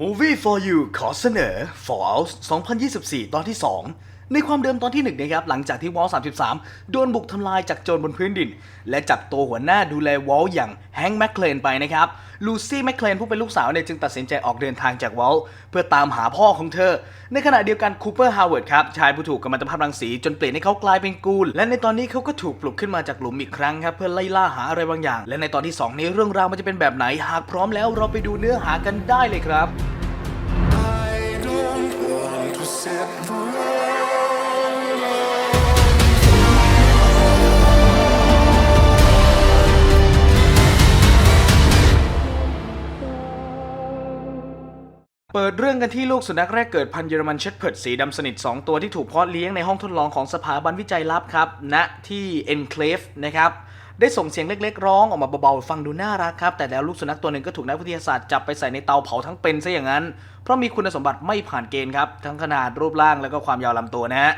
Movie for You ขอเสนอ Fallout 2024 ตอนที่ 2 ในความเดิมตอนที่1นะครับหลังจากที่วอล33 โดนบุกทำลายจากโจรบนพื้นดิน และจับตัวหัวหน้าดูแลวอลอย่างแฮงค์แมคเคลนไปนะครับลูซี่แมคเคลนผู้เป็นลูกสาวเนี่ยจึงตัดสินใจออกเดินทางจากวอลเพื่อตามหาพ่อของเธอ ในขณะเดียวกันคูเปอร์ฮาวเวิร์ดครับชายผู้ถูกกัมมันตภาพรังสีจนเปลี่ยนให้เขากลายเป็นกูล และในตอนนี้เขาก็ถูกปลุกขึ้นมาจากหลุมอีกครั้งครับเพื่อไล่ล่าหาอะไรบางอย่าง และในตอนที่สองนี้เรื่องราวมันจะเป็นแบบไหนหากพร้อมแล้วเราไปดูเนื้อหากันได้เลยครับ เปิดเรื่องกันที่ลูกสุนัขแรกเกิดพันเยอรมันเชดเพิร์ดสีดำสนิท 2 ตัวที่ถูกเพาะเลี้ยงในห้องทดลองของสถาบันวิจัยลับครับณที่เอนเคลฟนะครับได้ส่งเสียงเล็กๆ ร้องออกมาเบาๆ ฟังดูน่ารักครับ แต่แล้วลูกสุนัขตัวหนึ่งก็ถูกนักวิทยาศาสตร์จับไปใส่ในเตาเผาทั้งเป็นซะอย่างนั้น เพราะมีคุณสมบัติไม่ผ่านเกณฑ์ครับ ทั้งขนาดรูปร่างแล้วก็ความยาวลำตัวนะฮะ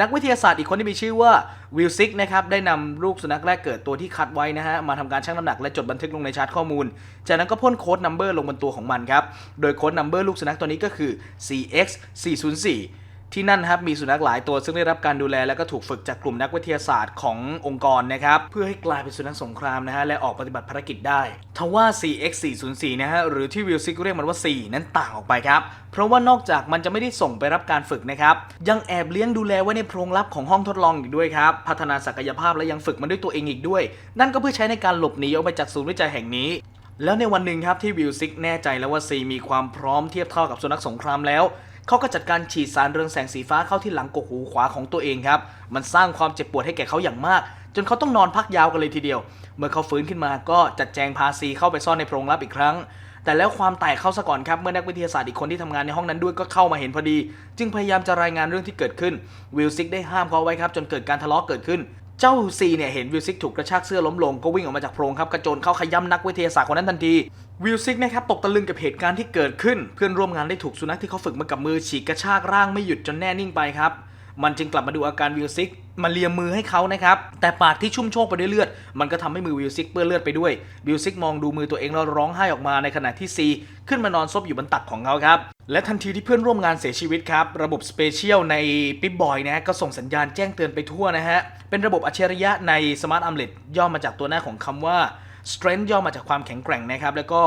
นักวิทยาศาสตร์อีกคนที่มีชื่อว่าวิลซิกนะครับได้นำลูกสุนัขแรกเกิดตัวที่คัดไว้นะฮะมาทำการชั่งน้ำหนักและจดบันทึกลงในชาร์ตข้อมูล จากนั้นก็พ่นโค้ดนัมเบอร์ลงบนตัวของมันครับ โดยโค้ดนัมเบอร์ลูกสุนัขตัวนี้ก็คือ CX 404 ที่นั่นครับมีสุนัขหลายตัวซึ่งได้รับการดูแลและก็ถูกฝึกจากกลุ่มนักวิทยาศาสตร์ขององค์กรนะครับเพื่อให้กลายเป็นสุนัขสงครามนะฮะและออกปฏิบัติภารกิจได้ทว่า CX 404 นะฮะหรือที่วิลซิกเรียกมันว่า 4 นั้นต่างออกไปครับเพราะว่านอกจากมันจะไม่ได้ส่งไปรับการฝึกนะครับยังแอบเลี้ยงดูแลไว้ในโพรงลับของห้องทดลองอีกด้วยครับพัฒนาศักยภาพและยังฝึกมันด้วยตัวเองอีกด้วย นั่นก็เพื่อใช้ในการหลบหนีออกไปจากศูนย์วิจัยแห่งนี้แล้วในวันหนึ่งครับที่วิลซิกแน่ใจแล้วว่าซีมีความพร้อมเทียบเท่ากับสุนัขสงครามแล้ว เขาก็จัดการฉีดสารเรืองแสงสีฟ้าเข้าที่หลังกกหูขวาของตัวเองครับ มันสร้างความเจ็บปวดให้แก่เขาอย่างมาก จนเขาต้องนอนพักยาวกันเลยทีเดียว เมื่อเขาฟื้นขึ้นมาก็จัดแจงพาซีเข้าไปซ่อนในโพรงลับอีกครั้ง แต่แล้วความแตกเข้าซะก่อนครับ เมื่อนักวิทยาศาสตร์อีกคนที่ทำงานในห้องนั้นด้วยก็เข้ามาเห็นพอดี จึงพยายามจะรายงานเรื่องที่เกิดขึ้น วิลซิกได้ห้ามเขาไว้ครับจนเกิดการทะเลาะเกิดขึ้นเจ้าซีเนี่ยเห็นวิลซิกถูกกระชากเสื้อล้มลงก็วิ่งออกมาจากโพรงครับกระโจนเข้าขย้ำนักวิทยาศาสตร์คนนั้นทันที วิลซิกนะครับตกตะลึงกับเหตุการณ์ที่เกิดขึ้น เพื่อนร่วมงานได้ถูกสุนัขที่เขาฝึกมากับมือฉีกกระชากร่างไม่หยุดจนแน่นิ่งไปครับ มันจึงกลับมาดูอาการวิลซิกมาเลียมือให้เขานะครับ แต่ปากที่ชุ่มโชกไปด้วยเลือด มันก็ทำให้มือวิลซิกเปื้อนเลือดไปด้วย วิลซิกมองดูมือตัวเองแล้วร้องไห้ออกมาในขณะที่ซีขึ้นมานอนซบอยู่บนตักของเขาครับ และทันทีที่เพื่อนร่วมงานเสียชีวิตครับ ระบบสเปเชียลในปิ๊บบอยนะก็ส่งสัญญาณแจ้งเตือนไปทั่วนะฮะ เป็นระบบอัจฉริยะใน Smart Amulet ย่อมาจากตัวหน้าของคำว่า strength ย่อมาจากความแข็งแกร่งนะครับ แล้วก็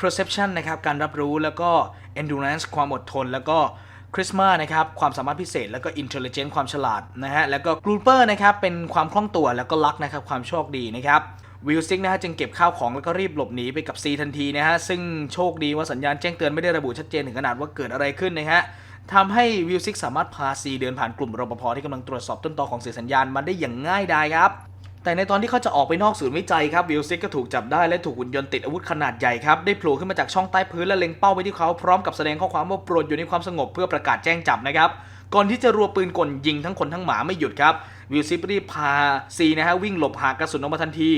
perception นะครับการรับรู้แล้วก็ endurance ความอดทน แล้วก็ charisma นะครับ ความสามารถพิเศษ แล้วก็ intelligence ความฉลาดนะฮะ แล้วก็ grouper นะครับ เป็นความคล่องตัว แล้วก็ luck นะครับ ความโชคดีนะครับ วิลซิกนะฮะจึงเก็บข้าวของแล้วก็รีบหลบหนีไปกับ C ทันทีนะฮะ ซึ่งโชคดีว่าสัญญาณแจ้งเตือนไม่ได้ระบุชัดเจนถึงขนาดว่าเกิดอะไรขึ้นนะฮะทำให้วิลซิกสามารถพา C เดินผ่านกลุ่มรปภที่กำลังตรวจสอบต้นตอของเสียงสัญญาณมาได้อย่างง่ายดายครับ แต่ในตอนที่เขาจะออกไปนอกศูนย์วิจัยครับวิลซิกก็ถูกจับได้และถูกหุ่นยนต์ติดอาวุธขนาดใหญ่ครับได้โผล่ขึ้นมาจากช่องใต้พื้นและเล็งเป้าไปที่เขาพร้อมกับแสดงข้อความว่าโปรดอยู่ในความสงบเพื่อประกาศแจ้งจับนะครับก่อนที่จะรัวปืนกลยิงทั้งคนทั้งหมาไม่หยุดครับวิลซิกรีบพาซีนะฮะวิ่งหลบหากระสุนออกมาทันที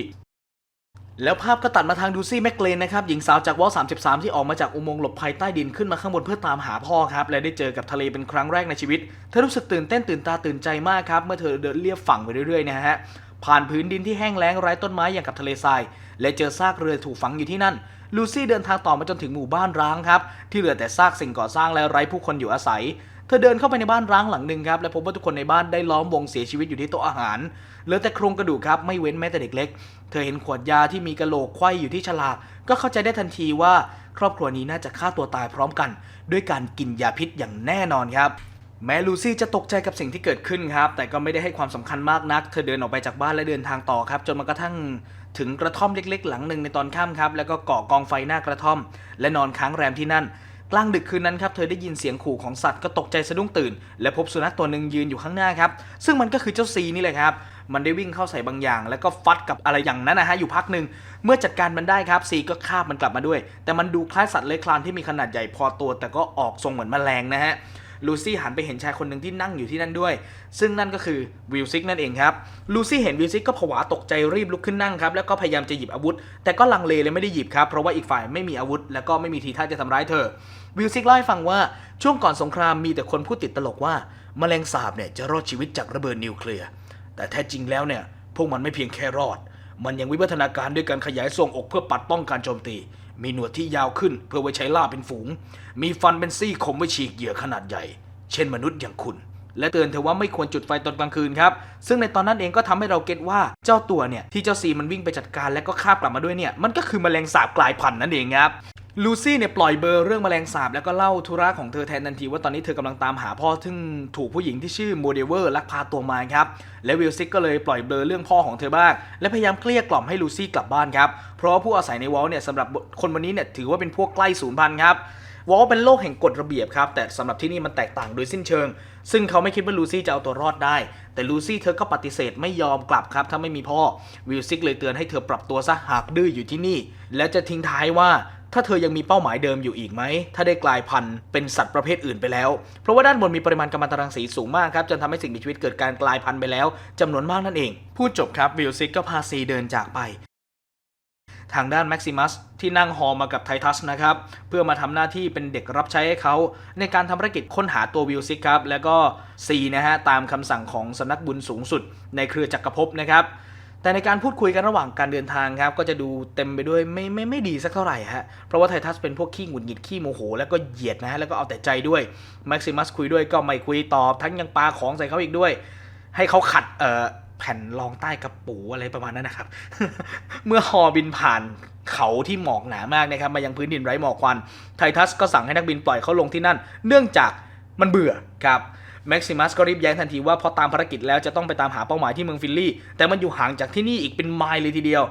แล้วภาพก็ตัดมาทางดูซี่แมกเลนนะครับหญิงสาวจากวอล33 ที่ออกมาจากอุโมงค์หลบภัยใต้ดินขึ้นมาข้างบนเพื่อตามหาพ่อครับ และได้เจอกับทะเลเป็นครั้งแรกในชีวิต เธอรู้สึกตื่นเต้นตื่นตาตื่นใจมากครับ เมื่อเธอเดินเลียบฝั่งไปเรื่อยๆนะฮะ ผ่านพื้นดินที่แห้งแล้งไร้ต้นไม้อย่างกับทะเลทราย และเจอซากเรือถูกฝังอยู่ที่นั่น ลูซี่เดินทางต่อมาจนถึงหมู่บ้านร้างครับ ที่เหลือแต่ซากสิ่งก่อสร้างและไร้ผู้คนอยู่อาศัย เธอเดินเข้าไปในบ้านร้างหลังหนึ่งครับและพบว่าทุกคนในบ้านได้ล้อมวงเสียชีวิตอยู่ที่โต๊ะอาหาร เหลือแต่โครงกระดูกครับไม่เว้นแม้แต่เด็กเล็ก เธอเห็นขวดยาที่มีกระโหลกไขว้อยู่ที่ฉลาก ก็เข้าใจได้ทันทีว่า ครอบครัวนี้น่าจะฆ่าตัวตายพร้อมกัน ด้วยการกินยาพิษอย่างแน่นอนครับ แม้ลูซี่จะตกใจกับสิ่งที่เกิดขึ้นครับ แต่ก็ไม่ได้ให้ความสำคัญมากนัก เธอเดินออกไปจากบ้านและเดินทางต่อครับ จนมากระทั่งถึงกระท่อมเล็ก ๆ หลังหนึ่งในตอนค่ำครับ แล้วก็ก่อกองไฟหน้ากระท่อม และนอนค้างแรมที่นั่น กลางดึกคืนนั้นครับ เธอได้ยินเสียงขู่ของสัตว์ก็ตกใจสะดุ้งตื่น และพบสุนัขตัวหนึ่งยืนอยู่ข้างหน้าครับ ซึ่งมันก็คือเจ้าซีนี่แหละครับ มันได้วิ่งเข้าใส่บางอย่าง แล้วก็ฟัดกับอะไรอย่างนั้นนะฮะอยู่พักหนึ่ง เมื่อจัดการมันได้ครับซีก็คาบมันกลับมาด้วย แต่มันดูคล้ายสัตว์เลื้อยคลานที่มีขนาดใหญ่พอตัว แต่ก็ออกทรงเหมือนแมลงนะฮะ ลูซี่หันไปเห็นชายคนหนึ่งที่นั่งอยู่ที่นั่นด้วย ซึ่งนั่นก็คือวิลซิกนั่นเองครับลูซี่เห็นวิลซิกก็ผวาตกใจรีบลุกขึ้นนั่งครับแล้วก็พยายามจะหยิบอาวุธ แต่ก็ลังเลเลยไม่ได้หยิบครับเพราะว่าอีกฝ่ายไม่มีอาวุธ แล้วก็ไม่มีทีท่าจะทำร้ายเธอวิลซิกเล่าให้ฟังว่าช่วงก่อนสงครามมีแต่คนพูดติดตลกว่าแมลงสาบเนี่ยจะรอดชีวิตจากระเบิดนิวเคลียร์แต่แท้จริงแล้วเนี่ยพวกมันไม่เพียงแค่รอด มันยังวิวัฒนาการด้วยการขยายทรวงอกเพื่อปัดป้องการโจมตี มีหนวดที่ยาวขึ้นเพื่อไว้ใช้ล่าเป็นฝูง มีฟันเป็นซี่คมไว้ฉีกเหยื่อขนาดใหญ่ เช่นมนุษย์อย่างคุณ และเตือนเธอว่าไม่ควรจุดไฟตอนกลางคืนครับ ซึ่งในตอนนั้นเองก็ทำให้เราเก็ตว่าเจ้าตัวเนี่ยที่เจ้าซีมันวิ่งไปจัดการและก็คาบกลับมาด้วยเนี่ยมันก็คือแมลงสาบกลายพันธุ์นั่นเองครับ ลูซี่เนี่ยปล่อยเบอร์เรื่องแมลงสาบแล้วก็เล่าธุระของเธอแทนทันทีว่าตอนนี้เธอกำลังตามหาพ่อซึ่งถูกผู้หญิงที่ชื่อโมเดเวอร์ลักพาตัวมาครับ และวิลซิกก็เลยปล่อยเบลอเรื่องพ่อของเธอบ้าง และพยายามเกลี้ยกล่อมให้ลูซี่กลับบ้านครับ เพราะผู้อาศัยในวอลเนี่ยสำหรับคนวันนี้เนี่ยถือว่าเป็นพวกใกล้สูญพันธุ์ครับวอลเป็นโลกแห่งกฎระเบียบครับ แต่สำหรับที่นี่มันแตกต่างโดยสิ้นเชิง ซึ่งเขาไม่คิดว่าลูซี่จะเอาตัวรอดได้ แต่ลูซี่เธอก็ปฏิเสธไม่ยอมกลับครับ ถ้าไม่มีพ่อวิลซิกเลยเตือนให้เธอปรับตัวซะหากดื้ออยู่ที่นี่ และจะทิ้งท้ายว่า ถ้าเธอยังมีเป้าหมายเดิมอยู่อีกไหม ถ้าได้กลายพันธุ์เป็นสัตว์ประเภทอื่นไปแล้ว เพราะว่าด้านบนมีปริมาณกัมมันตรังสีสูงมากครับจนทำให้สิ่งมีชีวิตเกิดการกลายพันธุ์ไปแล้วจำนวนมากนั่นเอง พูดจบครับวิลซิกก็พาซีเดินจากไป ทางด้านแม็กซิมัสที่นั่งฮอมากับไททัสนะครับ เพื่อมาทำหน้าที่เป็นเด็กรับใช้ให้เขา ในการทำภารกิจค้นหาตัววิลซิกครับแล้วก็ซีนะฮะตามคำสั่งของสำนักบุญสูงสุด ในเครือจักรภพนะครับ แต่ในการพูดคุยกันระหว่างการเดินทางครับ ก็จะดูเต็มไปด้วยไม่ไม่ไม่ดีสักเท่าไหร่ฮะ เพราะว่าไททัสเป็นพวกขี้หงุดหงิดขี้โมโห แล้วก็เหยียดนะฮะ แล้วก็เอาแต่ใจด้วยแม็กซิมัสคุยด้วยก็ไม่คุยตอบ ทั้งยังปาของใส่เขาอีกด้วย ให้เขาขัดเอ่อแผ่นรองใต้กระปูอะไรประมาณนั้นนะครับ เมื่อฮอบินผ่านเขาที่หมอกหนามากนะครับมายังพื้นดินไร้หมอกควันไททัสก็สั่งให้นักบินปล่อยเขาลงที่นั่น เนื่องจากมันเบื่อครับ แม็กซิมัสก็รีบแย้งทันทีว่าพอตามภารกิจแล้วจะต้องไปตามหาเป้าหมายที่เมืองฟิลลี่ แต่มันอยู่ห่างจากที่นี่อีกเป็นไมล์เลยทีเดียว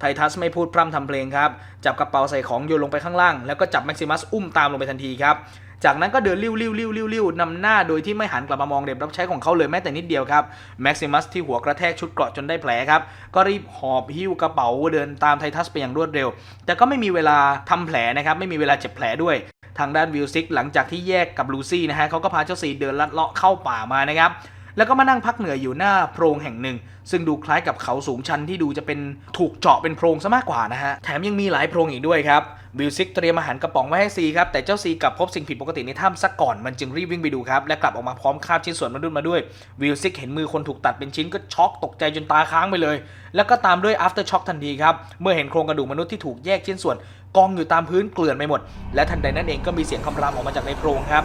ไททัสไม่พูดพร่ำทำเพลงครับ จับกระเป๋าใส่ของโยนลงไปข้างล่าง แล้วก็จับแม็กซิมัสอุ้มตามลงไปทันทีครับ จากนั้นก็เดินริ้วริ้วริ้วริ้วริ้วนำหน้าโดยที่ไม่หันกลับมามองเด็บรับใช้ของเขาเลยแม้แต่นิดเดียวครับแม็กซิมัสที่หัวกระแทกชุดเกราะจนได้แผลครับ ก็รีบหอบหิ้วกระเป๋าเดินตามไททัสไปอย่างรวดเร็ว แต่ก็ไม่มีเวลาทำแผลนะครับไม่มีเวลาเจ็บแผลด้วยทางด้านวิลซิกหลังจากที่แยกกับลูซี่นะฮะเขาก็พาเจ้าสีเดินลัดเลาะเข้าป่ามานะครับ แล้วก็มานั่งพักเหนื่อยอยู่หน้าโพรงแห่งหนึ่ง ซึ่งดูคล้ายกับเขาสูงชันที่ดูจะเป็นถูกเจาะเป็นโพรงซะมากกว่านะฮะ แถมยังมีหลายโพรงอีกด้วยครับวิลซิกเตรียมอาหารกระป๋องไว้ให้ซีครับ แต่เจ้าซีกลับพบสิ่งผิดปกติในถ้ำซะก่อน มันจึงรีบวิ่งไปดูครับ และกลับออกมาพร้อมคาบชิ้นส่วนมนุษย์มาด้วย วิลซิกเห็นมือคนถูกตัดเป็นชิ้นก็ช็อกตกใจจนตาค้างไปเลย แล้วก็ตามด้วย after shock ทันทีครับ เมื่อเห็นโครงกระดูกมนุษย์ที่ถูกแยกชิ้นส่วนกองอยู่ตามพื้นเกลื่อนไปหมด และทันใดนั้นเองก็มีเสียงคำรามออกมาจากในโพรงครับ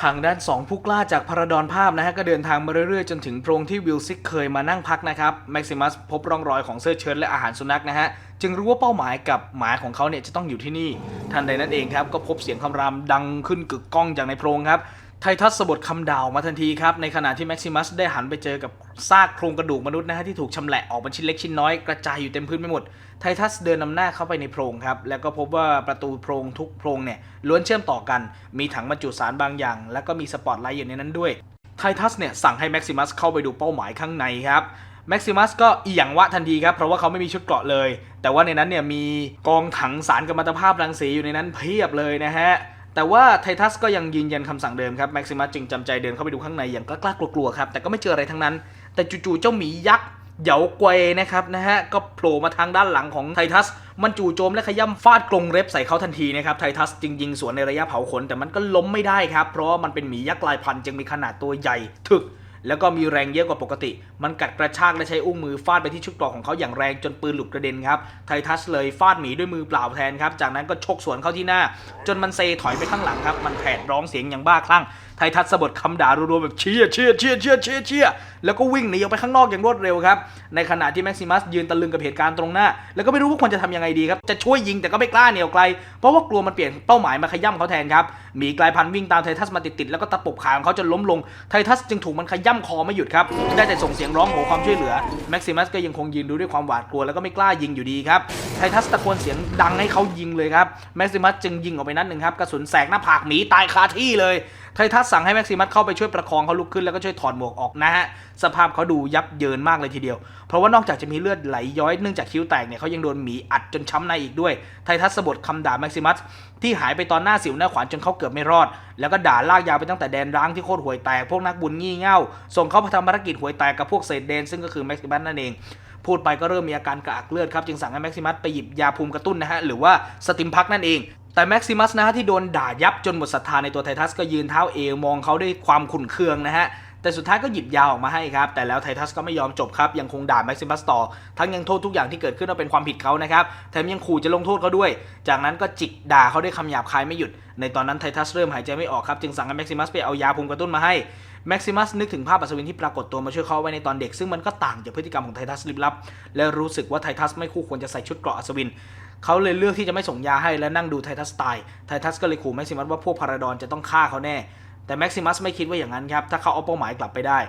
ทางด้าน 2 ผู้กล้าจากพาราดอนภาพนะฮะก็เดินทางมาเรื่อยๆ จนถึงโพรงที่วิลซิกเคยมานั่งพักนะครับแม็กซิมัสพบร่องรอยของเสื้อเชิ้ตและอาหารสุนัขนะฮะจึงรู้ว่าเป้าหมายกับหมาของเขาเนี่ยจะต้องอยู่ที่นี่ ทันใดนั้นเองครับก็พบเสียงคำรามดังขึ้นกึกก้องจากในโพรงครับไททัสสะบดคำด่าวมาทันทีครับในขณะที่แม็กซิมัสได้หันไปเจอกับซากโครงกระดูกมนุษย์นะฮะที่ถูกชำแหละออกเป็นชิ้นเล็กชิ้นน้อยกระจายอยู่เต็มพื้นไปหมด ไททัสเดินนำหน้าเข้าไปในโพรงครับ แล้วก็พบว่าประตูโพรงทุกโพรงเนี่ยล้วนเชื่อมต่อกัน มีถังบรรจุสารบางอย่าง แล้วก็มีสปอตไลท์อยู่ในนั้นด้วยไททัสเนี่ยสั่งให้แม็กซิมัสเข้าไปดูเป้าหมายข้างในครับแม็กซิมัสก็อีหยังวะทันทีครับ เพราะว่าเขาไม่มีชุดเกราะเลย แต่ว่าในนั้นเนี่ยมีกองถังสารกัมมันตภาพรังสีอยู่ในนั้นเพียบเลยนะฮะ แต่ว่าไททัสก็ยังยืนยันคำสั่งเดิมครับ แม็กซิมัสจึงจำใจเดินเข้าไปดูข้างในอย่างกล้ากลัวๆครับ แต่ก็ไม่เจออะไรทั้งนั้น แต่จู่ๆเจ้าหมียักษ์ เหยาเกวยนะครับนะฮะก็โผล่มาทางด้านหลังของไททัส มันจู่โจมและขย่ำฟาดกรงเล็บใส่เขาทันทีนะครับไททัสจึงยิงสวนในระยะเผาขนแต่มันก็ล้มไม่ได้ครับ เพราะว่ามันเป็นหมียักษ์ลายพันธุ์จึงมีขนาดตัวใหญ่ถึกแล้วก็มีแรงเยอะกว่าปกติ มันกัดกระชากและใช้อุ้งมือฟาดไปที่ชุดเกราะของเขาอย่างแรงจนปืนหลุดกระเด็นครับ ไททัสเลยฟาดหมีด้วยมือเปล่าแทนครับ จากนั้นก็ชกสวนเข้าที่หน้า จนมันเซถอยไปข้างหลังครับ มันแผดร้องเสียงอย่างบ้าคลั่ง ไททัสสะบดคำด่ารัวๆแบบเชี่ยเชี่ยเชี่ยเชี่ยเชี่ยเชี่ยแล้วก็วิ่งหนีออกไปข้างนอกอย่างรวดเร็วครับ ในขณะที่แม็กซิมัสยืนตะลึงกับเหตุการณ์ตรงหน้า แล้วก็ไม่รู้ว่าควรจะทำยังไงดีครับ จะช่วยยิงแต่ก็ไม่กล้าเหนียวไกล เพราะว่ากลัวมันเปลี่ยนเป้าหมายมาขย่ำเขาแทนครับ มีกลายพันธุ์วิ่งตามไททัสมาติดๆแล้วก็ตะปบขาของเขาจนล้มลง ไททัสจึงถูกมันขย่ำคอไม่หยุดครับ ได้แต่ส่งเสียงร้องขอความช่วยเหลือ แม็กซิมัสก็ยังคงยืนดูด้วยความหวาดกลัวแล้วก็ไม่กล้ายิงอยู่ดีครับ ไททัสตะโกนเสียงดังให้เขายิงเลยครับ แม็กซิมัสจึงยิงออกไปนัดหนึ่งครับ กระสุนแสกหน้าผากหมีตายคาที่เลย ไททัสสั่งให้แม็กซิมัสเข้าไปช่วยประคองเขาลุกขึ้นแล้วก็ช่วยถอดหมวกออกนะฮะสภาพเขาดูยับเยินมากเลยทีเดียว เพราะว่านอกจากจะมีเลือดไหลย้อยเนื่องจากคิ้วแตกเนี่ยเขายังโดนหมีอัดจนช้ำในอีกด้วยไททัสสะบดคำด่าแม็กซิมัสที่หายไปตอนหน้าสิวหน้าขวานจนเขาเกือบไม่รอด แล้วก็ด่าลากยาวไปตั้งแต่แดนร้างที่โคตรห่วยแตกพวกนักบุญงี่เง่าส่งเขาไปทำภารกิจห่วยแตกกับพวกเศษเดน ซึ่งก็คือแม็กซิมัสนั่นเองพูดไปก็เริ่มมีอาการกระอักเลือดครับจึงสั่งให้แม็กซิมัสไปหยิบยาภูมิกระตุ้นนะฮะหรือว่าสติมพักนั่นเอง แต่แม็กซิมัสนะฮะที่โดนด่ายับจนหมดศรัทธาในตัวไททัสก็ยืนเท้าเอวมองเขาด้วยความขุ่นเคืองนะฮะแต่สุดท้ายก็หยิบยาออกมาให้ครับ แต่แล้วไททัสก็ไม่ยอมจบครับ ยังคงด่าแม็กซิมัสต่อ ทั้งยังโทษทุกอย่างที่เกิดขึ้นว่าเป็นความผิดเขานะครับ แถมยังขู่จะลงโทษเขาด้วย จากนั้นก็จิกด่าเขาด้วยคำหยาบคายไม่หยุด ในตอนนั้นไททัสเริ่มหายใจไม่ออกครับ จึงสั่งให้แม็กซิมัสไปเอายาภูมิกระตุ้นมาให้แม็กซิมัสนึกถึงภาพอัศวินที่ปรากฏตัวมาช่วยเขาไว้ในตอนเด็กซึ่งมันก็ต่างจากพฤติกรรมของไททัสลิบลับ และรู้สึกว่าไททัสไม่คู่ควรจะใส่ชุดเกราะอัศวิน เขาเลยเลือกที่จะไม่ส่งยาให้และนั่งดูไททัสตายไททัสก็เลยขู่แม็กซิมัสว่าพวกพาราดอนจะต้องฆ่าเขาแน่ แต่แม็กซิมัสไม่คิดว่าอย่างนั้นครับถ้าเขาเอาเป้าหมายกลับไปได้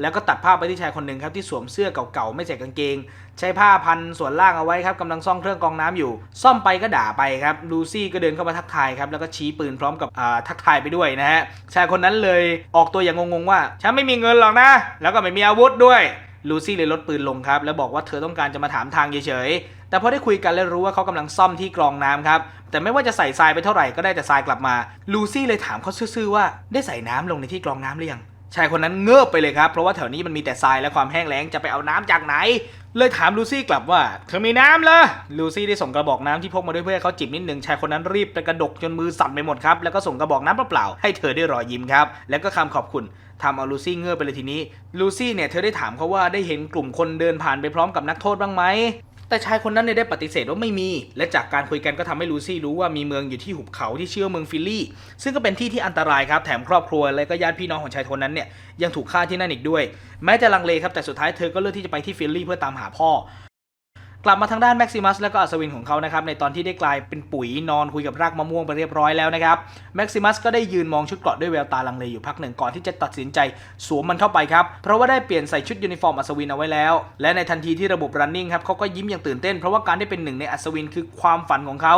แล้วก็ตัดภาพไปที่ชายคนหนึ่งครับที่สวมเสื้อเก่าๆไม่ใส่กางเกง ใช้ผ้าพันส่วนล่างเอาไว้ครับกำลังซ่อมเครื่องกรองน้ำอยู่ ซ่อมไปก็ด่าไปครับลูซี่ก็เดินเข้ามาทักทายครับแล้วก็ชี้ปืนพร้อมกับทักทายไปด้วยนะฮะชายคนนั้นเลยออกตัวอย่างงงๆว่าฉันไม่มีเงินหรอกนะ แล้วก็ไม่มีอาวุธด้วย ลูซี่เลยลดปืนลงครับแล้วบอกว่าเธอต้องการจะมาถามทางเฉยๆ แต่พอได้คุยกันแล้วรู้ว่าเขากำลังซ่อมที่กรองน้ำครับแต่ไม่ว่าจะใส่ทรายไปเท่าไหร่ก็ได้แต่ทรายกลับมา ลูซี่เลยถามเขาซื่อๆว่าได้ใส่น้ำลงในที่กรองน้ำหรือยังชายคนนั้นเงือบไปเลยครับ เพราะว่าแถวนี้มันมีแต่ทรายและความแห้งแล้งจะไปเอาน้ำจากไหน เลยถามลูซี่กลับว่า เธอมีน้ำเหรอลูซี่ได้ส่งกระบอกน้ำที่พกมาด้วยเพื่อเขาจิบนิดหนึ่งชายคนนั้นรีบไปกระดกจนมือสั่นไปหมดครับแล้วก็ส่งกระบอกน้ำเปล่าๆให้เธอได้รอยยิ้มครับแล้วก็คำขอบคุณ ทำเอาลูซี่เงื่อไปเลยทีนี้ ลูซี่เนี่ยเธอได้ถามเขาว่าได้เห็นกลุ่มคนเดินผ่านไปพร้อมกับนักโทษบ้างไหม แต่ชายคนนั้นเนี่ยได้ปฏิเสธว่าไม่มี และจากการคุยกันก็ทำให้ลูซี่รู้ว่ามีเมืองอยู่ที่หุบเขาที่ชื่อเมืองฟิลลี่ ซึ่งก็เป็นที่ที่อันตรายครับ แถมครอบครัวและก็ญาติพี่น้องของชายคนนั้นเนี่ยยังถูกฆ่าที่นั่นอีกด้วย แม้จะลังเลครับแต่สุดท้ายเธอก็เลือกที่จะไปที่ฟิลลี่เพื่อตามหาพ่อ ลับมาทางด้านแม็กซิมัสและก็อัศวินของเขานะครับในตอนที่ได้กลายเป็นปุ๋ยนอนคุยกับรากมะม่วงไปเรียบร้อยแล้วนะครับแม็กซิมัสก็ได้ยืนมองชุดเกราะด้วยแววตาลังเลอยู่พักหนึ่งก่อนที่จะตัดสินใจสวมมันเข้าไปครับเพราะว่าได้เปลี่ยนใส่ชุดยูนิฟอร์มอัศวินเอาไว้แล้ว และในทันทีที่ระบบ running ครับเขาก็ยิ้มอย่างตื่นเต้น เพราะว่าการได้เป็นหนึ่งในอัศวินคือความฝันของเขา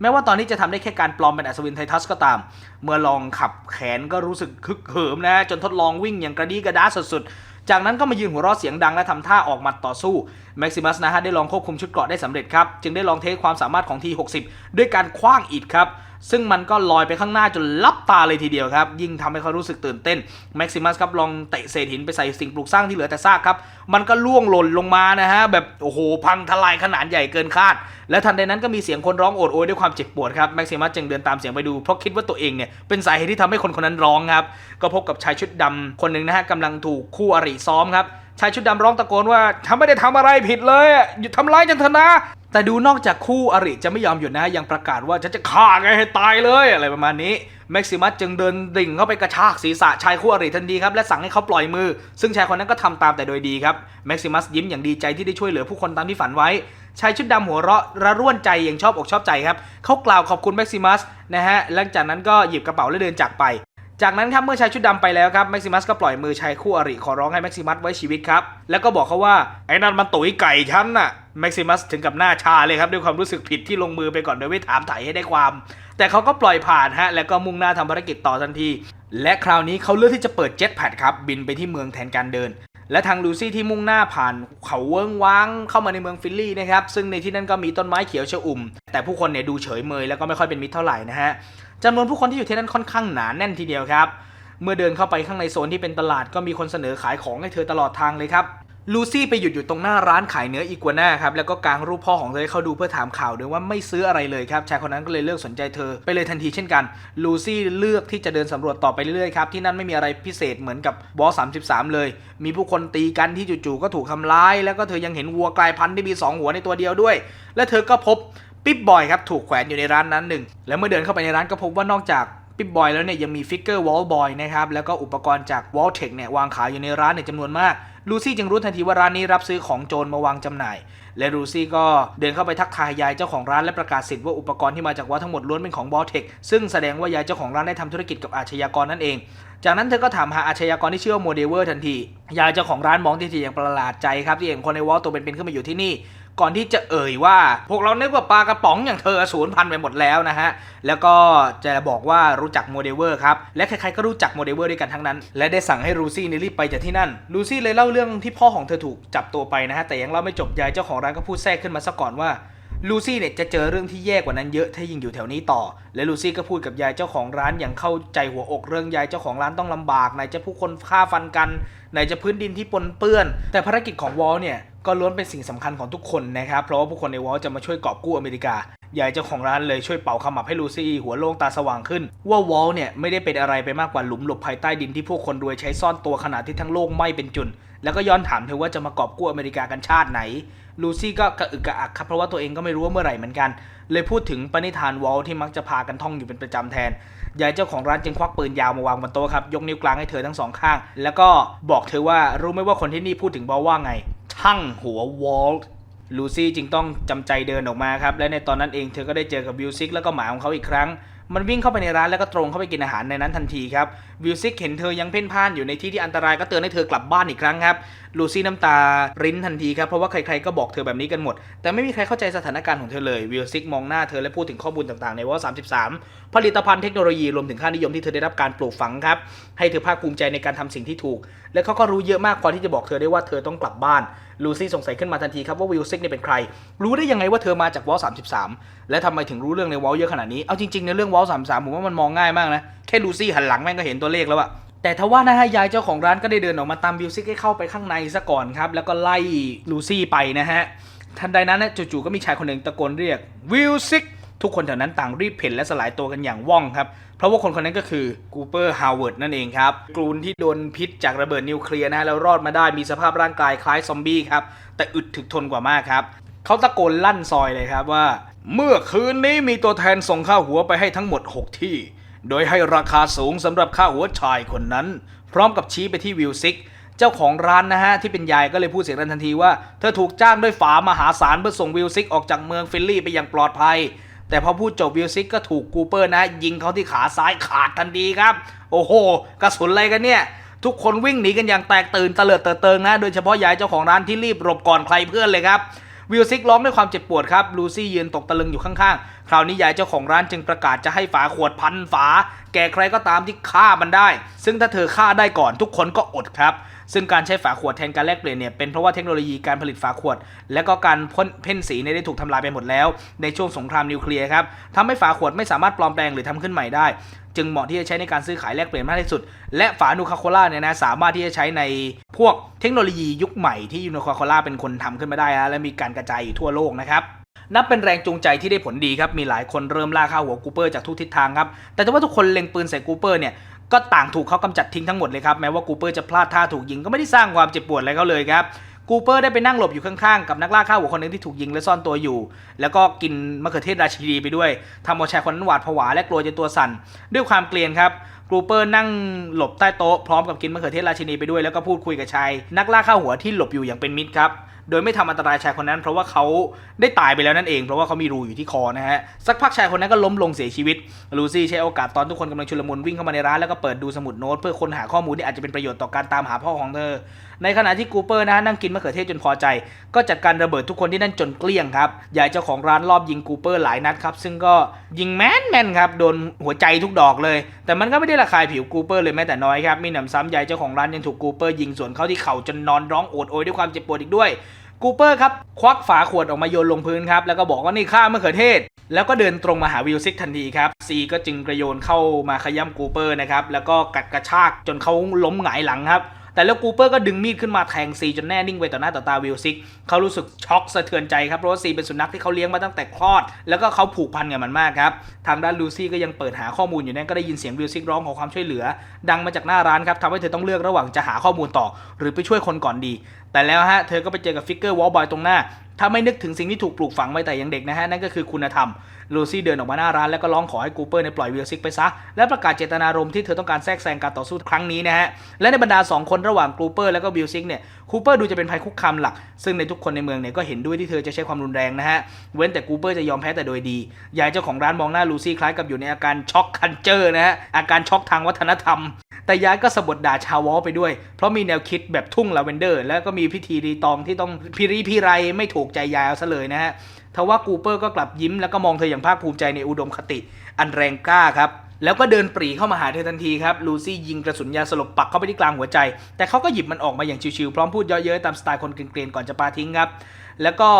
แม้ว่าตอนนี้จะทำได้แค่การปลอมเป็นอัศวินไททัสก็ตาม เมื่อลองขับแขนก็รู้สึกคึกเหิมนะจนทดลองวิ่งอย่างกระดีกระดาสุดๆ จากนั้นก็มายืนหัวเราะเสียงดังและทำท่าออกหมัดต่อสู้แม็กซิมัสนะฮะได้ลองควบคุมชุดเกราะได้สำเร็จครับจึงได้ลองเทสความสามารถของที60ด้วยการคว้างอิฐครับ ซึ่งมันก็ลอยไปข้างหน้าจนลับตาเลยทีเดียวครับ ยิ่งทำให้เขารู้สึกตื่นเต้นแม็กซิมัสครับลองเตะเศษหินไปใส่สิ่งปลูกสร้างที่เหลือแต่ซากครับ มันก็ล่วงหล่นลงมานะฮะ แบบโอ้โห พังทลายขนาดใหญ่เกินคาด และทันใดนั้นก็มีเสียงคนร้องโอดโอยด้วยความเจ็บปวดครับแม็กซิมัสจึงเดินตามเสียงไปดูเพราะคิดว่าตัวเองเนี่ยเป็นสาเหตุที่ทำให้คนคนนั้นร้องครับก็พบกับชายชุดดำคนหนึ่งนะฮะกำลังถูกคู่อริซ้อมครับ ชายชุดดำร้องตะโกนว่าฉันไม่ได้ทำอะไรผิดเลยหยุดทำร้ายฉันเถอะนะ แต่ดูนอกจากคู่อริจะไม่ยอมหยุดนะ ยังประกาศว่าฉันจะฆ่าแกให้ตายเลยอะไรประมาณนี้แม็กซิมัสจึงเดินดิ่งเข้าไปกระชากศีรษะชายคู่อริทันทีครับและสั่งให้เขาปล่อยมือ ซึ่งชายคนนั้นก็ทำตามแต่โดยดีครับแม็กซิมัสยิ้มอย่างดีใจที่ได้ช่วยเหลือผู้คนตามที่ฝันไว้ชายชุดดำหัวเราะระร่วนใจอย่างชอบอกชอบใจครับเขากล่าวขอบคุณแม็กซิมัสนะฮะหลังจากนั้นก็หยิบกระเป๋าและเดินจากไป จากนั้นครับเมื่อชายชุดดำไปแล้วครับแม็กซิมัสก็ปล่อยมือชายคู่อริขอร้องให้แม็กซิมัสไว้ชีวิตครับแล้วก็บอกเขาว่าไอ้นั่นมันตุ๋ยไก่ฉันน่ะแม็กซิมัสถึงกับหน้าชาเลยครับด้วยความรู้สึกผิดที่ลงมือไปก่อนโดยไม่ถามไถ่ให้ได้ความ แต่เขาก็ปล่อยผ่านฮะแล้วก็มุ่งหน้าทำภารกิจต่อทันที และคราวนี้เขาเลือกที่จะเปิดเจ็ตแพดครับบินไปที่เมืองแทนการเดินและทางลูซี่ที่มุ่งหน้าผ่านเขาเวิ้งว้างเข้ามาในเมืองฟิลลี่นะครับซึ่งในที่นั่นก็มีต้นไม้เขียวชอุ่ม แต่ผู้คนเนี่ยดูเฉยเมยแล้วก็ไม่ค่อยเป็นมิตรเท่าไหร่นะฮะ จำนวนผู้คนที่อยู่ที่นั่นค่อนข้างหนาแน่นทีเดียวครับ เมื่อเดินเข้าไปข้างในโซนที่เป็นตลาดก็มีคนเสนอขายของให้เธอตลอดทางเลยครับลูซี่ไปหยุดอยู่ตรงหน้าร้านขายเนื้ออีกัวน่าครับแล้วก็กางรูปพ่อของเธอให้เขาดูเพื่อถามข่าวด้วยว่าไม่ซื้ออะไรเลยครับชายคนนั้นก็เลยเลือกสนใจเธอไปเลยทันทีเช่นกันลูซี่เลือกที่จะเดินสำรวจต่อไปเรื่อยๆครับที่นั่นไม่มีอะไรพิเศษเหมือนกับบอส33เลย มีผู้คนตีกันที่จู่ๆก็ถูกทำร้าย แล้วก็เธอยังเห็นวัวกลายพันธุ์ที่มีสองหัวในตัวเดียวด้วย และเธอก็พบ ปิ๊บบอยครับถูกแขวนอยู่ในร้านนั้นหนึ่ง แล้วเมื่อเดินเข้าไปในร้านก็พบว่านอกจากปิ๊บบอยแล้วเนี่ยยังมีฟิกเกอร์วอลบอยนะครับ แล้วก็อุปกรณ์จากวอลเทคเนี่ยวางขายอยู่ในร้านในจำนวนมาก ลูซี่จึงรู้ทันทีว่าร้านนี้รับซื้อของโจรมาวางจำหน่าย และลูซี่ก็เดินเข้าไปทักทายยายเจ้าของร้านและประกาศสิทธิ์ว่าอุปกรณ์ที่มาจากวอลทั้งหมดล้วนเป็นของวอลเทคซึ่งแสดงว่ายายเจ้าของร้านได้ทำธุรกิจกับอาชญากรนั่นเองจากนั้นเธอก็ถามหาอาชญากรที่ชื่อว่าโมเดเวอร์ทันที ยายเจ้าของร้านมองทีทีอย่างประหลาดใจครับที่เห็นคนในวอลตัวเป็นๆขึ้นมาอยู่ที่นี่ ก่อนที่จะเอ่ยว่า พวกเรานึกว่าปลากระป๋องอย่างเธอสูญพันธุ์ไปหมดแล้วนะฮะ แล้วก็จะบอกว่ารู้จักโมเดเวอร์ครับ และใครๆก็รู้จักโมเดเวอร์ด้วยกันทั้งนั้น และได้สั่งให้ลูซี่เนี่รีบไปจากที่นั่น ลูซี่เลยเล่าเรื่องที่พ่อของเธอถูกจับตัวไปนะฮะ แต่ยังเล่าไม่จบยายเจ้าของร้านก็พูดแทรกขึ้นมาซะก่อนว่าลูซี่เนี่ยจะเจอเรื่องที่แย่กว่านั้นเยอะถ้ายิ่งอยู่แถวนี้ต่อ และลูซี่ก็พูดกับยายเจ้าของร้านอย่างเข้าใจหัวอกเรื่องยายเจ้าของร้านต้องลำบากไหนจะผู้คนฆ่าฟันกันไหนจะพื้นดินที่ปนเปื้อน แต่ภารกิจของวอลเนี่ย ก็ล้วนเป็นสิ่งสำคัญของทุกคนนะครับ เพราะว่าผู้คนในวอลจะมาช่วยกอบกู้อเมริกายายเจ้าของร้านเลยช่วยเป่าขมับให้ลูซี่หัวโล่งตาสว่างขึ้น ว่าวอลเนี่ยไม่ได้เป็นอะไรไปมากกว่าหลุมหลบภายใต้ดินที่พวกคนรวยใช้ซ่อนตัวขณะที่ทั้งโลกไหม้เป็นจุน แล้วก็ย้อนถามเธอว่าจะมากอบกู้อเมริกากันชาติไหน ลูซี่ก็กระอึกกระอักครับเพราะว่าตัวเองก็ไม่รู้ว่าเมื่อไหร่เหมือนกัน เลยพูดถึงปณิธานวอลที่มักจะพากันท่องอยู่เป็นประจำแทนยายเจ้าของร้านจึงควักปืนยาวมาวางบนโต๊ะครับยกนิ้วกลางให้เธอทั้งสองข้าง แล้วก็บอกเธอว่ารู้ไหมว่าคนที่นี่พูดถึงวอลว่าไง ช่งหัววอลต์ลูซี่จึงต้องจำใจเดินออกมาครับ และในตอนนั้นเองเธอก็ได้เจอกับวิลซิกแล้วก็หมาของเขาอีกครั้ง มันวิ่งเข้าไปในร้านแล้วก็ตรงเข้าไปกินอาหารในนั้นทันทีครับ วิลซิกเห็นเธอยังเพ่นพ่านอยู่ในที่ที่อันตรายก็เตือนให้เธอกลับบ้านอีกครั้งครับ ลูซี่น้ำตารินทันทีครับ เพราะว่าใครๆก็บอกเธอแบบนี้กันหมด แต่ไม่มีใครเข้าใจสถานการณ์ของเธอเลย วิลซิกมองหน้าเธอและพูดถึงข้อมูลต่างๆ ในวอล33 ผลิตภัณฑ์เทคโนโลยีรวมถึงค่านิยมที่เธอได้รับการปลูกฝังครับ ให้เธอภาคภูมิใจในการทำสิ่งที่ถูก และเขาก็รู้เยอะมากพอที่จะบอกเธอได้ว่าเธอต้องกลับบ้าน ลูซี่สงสัยขึ้นมาทันทีครับว่าวิลซิกเนี่ยเป็นใคร รู้ได้ยังไงว่าเธอมาจากวอล33 และทำไมถึงรู้เรื่องในวอลเยอะขนาดนี้ เอาจริงๆในเรื่องวอล33ผมว่ามันมองง่ายมากนะแค่ลูซี่หันหลังแม่งก็เห็นตัวเลขแล้วอะแต่ทว่านะฮะยายเจ้าของร้านก็ได้เดินออกมาตามวิลซิกให้เข้าไปข้างในซะก่อนครับ แล้วก็ไล่ลูซี่ไปนะฮะทันใดนั้นนะจู่ๆก็มีชายคนหนึ่งตะโกนเรียกวิลซิกทุกคนแถวนั้นต่างรีบเพ่นและสลายตัวกันอย่างว่องครับ เพราะว่าคนคนนั้นก็คือกูเปอร์ฮาวเวิร์ดนั่นเองครับกรูนที่โดนพิษจากระเบิดนิวเคลียร์นะฮะแล้วรอดมาได้มีสภาพร่างกายคล้ายซอมบี้ครับ แต่อึดถึกทนกว่ามากครับเขาตะโกนลั่นซอยเลยครับว่า เมื่อคืนนี้มีตัวแทนส่งค่าหัวไปให้ทั้งหมด 6 ที่ โดยให้ราคาสูงสำหรับค่าหัวชายคนนั้น พร้อมกับชี้ไปที่วิลซิก เจ้าของร้านนะฮะ ที่เป็นยายก็เลยพูดเสียงดังทันทีว่า เธอถูกจ้างด้วยฝามหาศาลเพื่อส่งวิลซิกออกจากเมืองฟิลลี่ไปอย่างปลอดภัย แต่พอพูดจบวิลซิกก็ถูกกูเปอร์นะ ยิงเขาที่ขาซ้ายขาดทันทีครับ โอ้โห กระสุนอะไรกันเนี่ยทุกคนวิ่งหนีกันอย่างแตกตื่นตะเลิดเตอเติงนะ โดยเฉพาะยายเจ้าของร้านที่รีบหลบก่อนใครเพื่อนเลยครับ วิลซิกร้องด้วยความเจ็บปวดครับลูซี่ยืนตกตะลึงอยู่ข้างๆ คราวนี้ยายเจ้าของร้านจึงประกาศจะให้ฝาขวดพันฝา แก่ใครก็ตามที่ฆ่ามันได้ ซึ่งถ้าเธอฆ่าได้ก่อนทุกคนก็อดครับ ซึ่งการใช้ฝาขวดแทนการแลกเปลี่ยนเนี่ยเป็นเพราะว่าเทคโนโลยีการผลิตฝาขวด และก็การพ่นเพ่นสีเนี่ยได้ถูกทำลายไปหมดแล้ว ในช่วงสงครามนิวเคลียร์ครับทำให้ฝาขวดไม่สามารถปลอมแปลงหรือทำขึ้นใหม่ได้ จึงเหมาะที่จะใช้ในการซื้อขายแลกเปลี่ยนมากที่สุด และฝานูคาโคล่าเนี่ยนะสามารถที่จะใช้ในพวกเทคโนโลยียุคใหม่ที่ยูนูคาโคล่าเป็นคนทำขึ้นมาได้นะและมีการกระจายอยู่ทั่วโลกนะครับนับเป็นแรงจูงใจที่ได้ผลดีครับ มีหลายคนเริ่มล่าฆ่าหัวกูเปอร์จากทุกทิศทางครับ แต่ถ้าว่าทุกคนเล็งปืนใส่กูเปอร์เนี่ย ก็ต่างถูกเขากำจัดทิ้งทั้งหมดเลยครับแม้ว่ากูเปอร์จะพลาดท่าถูกยิงก็ไม่ได้สร้างความเจ็บปวดอะไรเขาเลยครับกูเปอร์ได้ไปนั่งหลบอยู่ข้างๆ กับนักล่าฆ่าหัวคนหนึ่งที่ถูกยิงและซ่อนตัวอยู่ แล้วก็กินมะเขือเทศราชินีไปด้วยทำเอาชายคนนั้นหวาดผวาและกลัวจนตัวสั่น ด้วยความเกลียนครับกูเปอร์นั่งหลบใต้โต๊ะพร้อมกับกินมะเขือเทศราชินีไปด้วยแล้วก็พูดคุยกับชายนักล่าฆ่าหัวที่หลบอยู่อย่างเป็นมิตรครับ โดยไม่ทำอันตรายชายคนนั้น เพราะว่าเขาได้ตายไปแล้วนั่นเอง เพราะว่าเขามีรูอยู่ที่คอนะฮะสักพักชายคนนั้นก็ล้มลงเสียชีวิตลูซี่ใช้โอกาสตอนทุกคนกำลังชุลมุนวิ่งเข้ามาในร้านแล้วก็เปิดดูสมุดโน้ตเพื่อค้นหาข้อมูลที่อาจจะเป็นประโยชน์ต่อการตามหาพ่อของเธอ ในขณะที่กูเปอร์นะฮะนั่งกินมะเขือเทศจนพอใจ ก็จัดการระเบิดทุกคนที่นั่นจนเกลี้ยงครับยายเจ้าของร้านรอบยิงกูเปอร์หลายนัดครับซึ่งก็ยิงแม่นแม่นครับโดนหัวใจทุกดอกเลย แต่มันก็ไม่ได้ระคายผิวกูเปอร์เลยแม้แต่น้อยครับมีหนำซ้ำยายเจ้าของร้านยังถูกกูเปอร์ยิงสวนเข้าที่เข่าจนนอนร้องโอดโอยด้วยความเจ็บปวดอีกด้วย กูเปอร์ครับควักฝาขวดออกมาโยนลงพื้นครับแล้วก็บอกว่านี่ข้ามะเขือเทศ แล้วก็เดินตรงมาหาวิลซิกทันทีครับซีก็จึงกระโยนเข้ามาขย้ำกูเปอร์นะครับแล้วก็กัดกระชากจนเขาล้มหงายหลังครับ แต่แล้วกูเปอร์ก็ดึงมีดขึ้นมาแทงซีจนแน่นิ่งไปต่อหน้าต่อตาวิลซิกเขารู้สึกช็อกสะเทือนใจครับเพราะว่าซีเป็นสุนัขที่เขาเลี้ยงมาตั้งแต่คลอด แล้วก็เขาผูกพันกับมันมากครับทางด้านลูซี่ก็ยังเปิดหาข้อมูลอยู่นั่นก็ได้ยินเสียงวิลซิกร้องขอความช่วยเหลือ ดังมาจากหน้าร้านครับทำให้เธอต้องเลือกระหว่างจะหาข้อมูลต่อ หรือไปช่วยคนก่อนดี แต่แล้วฮะเธอก็ไปเจอกับฟิกเกอร์วอลบอยตรงหน้าถ้าไม่นึกถึงสิ่งที่ถูกปลูกฝังไว้แต่ยังเด็กนะฮะนั่นก็คือคุณธรรม ลูซี่เดินออกมาหน้าร้านแล้วก็ร้องขอให้กูเปอร์ในยปล่อยวิลซิกไปซะ และประกาศเจตนารมณ์ที่เธอต้องการแทรกแซงการต่อสู้ครั้งนี้นะฮะ และในบรรดา 2 คนระหว่างกูเปอร์และก็วิลซิกเนี่ยคูเปอร์ดูจะเป็นภัยคุกคามหลัก ซึ่งในทุกคนในเมืองเนี่ยก็เห็นด้วยที่เธอจะใช้ความรุนแรงนะฮะ เว้นแต่กูเปอร์จะยอมแพ้แต่โดยดี ยายเจ้าของร้านมองหน้าลูซี่คล้ายกับอยู่ในอาการช็อกคันเจอร์นะฮะ อาการช็อกทางวัฒนธรรม แต่ยายก็สะบดด่าชาววอลไปด้วย เพราะมีแนวคิดแบบทุ่งลาเวนเดอร์ แล้วก็มีพิธีรีตองที่ต้องพิรีพิไรไม่ถูกใจยายเอาซะเลยนะฮะ ทว่ากูเปอร์ก็กลับยิ้มแล้วก็มองเธออย่างภาคภูมิใจในอุดมคติ อันแรงกล้าครับแล้วก็เดินปรีเข้ามาหาเธอทันทีครับ ลูซี่ยิงกระสุนยาสลบปักเข้าไปที่กลางหัวใจ แต่เขาก็หยิบมันออกมาอย่างชิวๆ พร้อมพูดเยอะเย้ยตามสไตล์คนเกรียนๆก่อนจะปาทิ้งครับ แล้วก็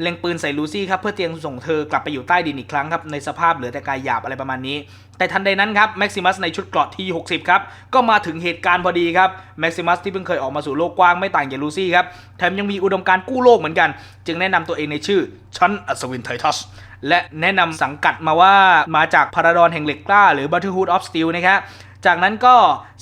เล็งปืนใส่ลูซี่ครับเพื่อเตรียมส่งเธอกลับไปอยู่ใต้ดินอีกครั้งครับในสภาพเหลือแต่กายหยาบอะไรประมาณนี้ แต่ทันใดนั้นครับแม็กซิมัสในชุดเกราะที่ 60 ครับ ก็มาถึงเหตุการณ์พอดีครับแม็กซิมัสที่เพิ่งเคยออกมาสู่โลกกว้างไม่ต่างจากลูซี่ครับแถมยังมีอุดมการณ์กู้โลกเหมือนกัน จึงแนะนำตัวเองในชื่อชั้นอัศวินไททัสและแนะนำสังกัดมาว่ามาจากพาราดอนแห่งเหล็กกล้า หรือ Brotherhood of Steel นะครับ จากนั้นก็